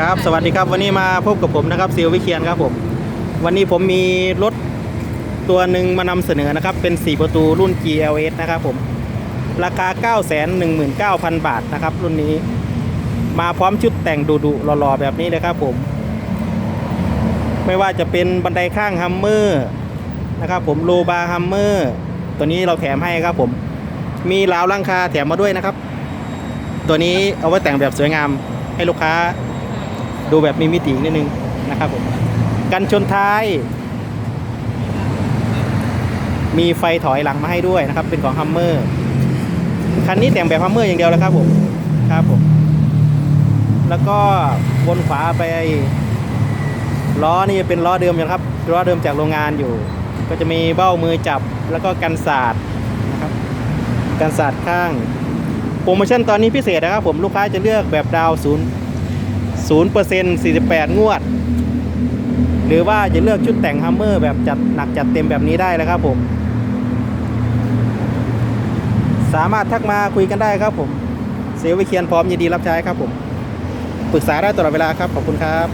ครับ สวัสดีครับ วันนี้มาพบกับผมนะครับซียววิเชียนครับผม วันนี้ผมมีรถตัวหนึ่งมานำเสนอนะครับ เป็น 4 ประตูรุ่น GLS นะครับผม ราคา 919,000 บาทนะครับ รุ่นนี้ มาพร้อมชุดแต่งดุๆหล่อๆ แบบนี้เลยครับผม ไม่ว่าจะเป็นบันไดข้างฮัมเมอร์นะครับผมโลบาฮัมเมอร์ตัวนี้เราแถมให้ครับผม มีราวลังคาแถมมาด้วยนะครับ ตัวนี้เอาไว้แต่งแบบสวยงามให้ลูกค้า ดูแบบมีมิตินิดนึงนะครับผมกันชนท้าย มีไฟถอยหลังมาให้ด้วยนะครับ เป็นของฮัมเมอร์คันนี้แต่งแบบฮัมเมอร์อย่างเดียวแล้วครับผมครับผม แล้วก็วนขวาไปล้อนี่เป็นล้อเดิมอยู่ครับล้อเดิมจากโรงงานอยู่ ก็จะมีเบ้ามือจับแล้วก็กันสาดนะครับกันสาดข้างโปรโมชั่นตอนนี้พิเศษนะครับผมลูกค้าจะเลือกแบบดาวศูนย์ ศูนย์เปอร์เซ็นต์สี่สิบแปดงวด หรือว่าจะเลือกชุดแต่งฮัมเมอร์แบบจัดหนักจัดเต็มแบบนี้ได้เลยครับผม สามารถทักมาคุยกันได้ครับผม เซลลวิเคียนพร้อมยินดีรับใช้ครับผม ปรึกษาได้ตลอดเวลาครับ ขอบคุณครับ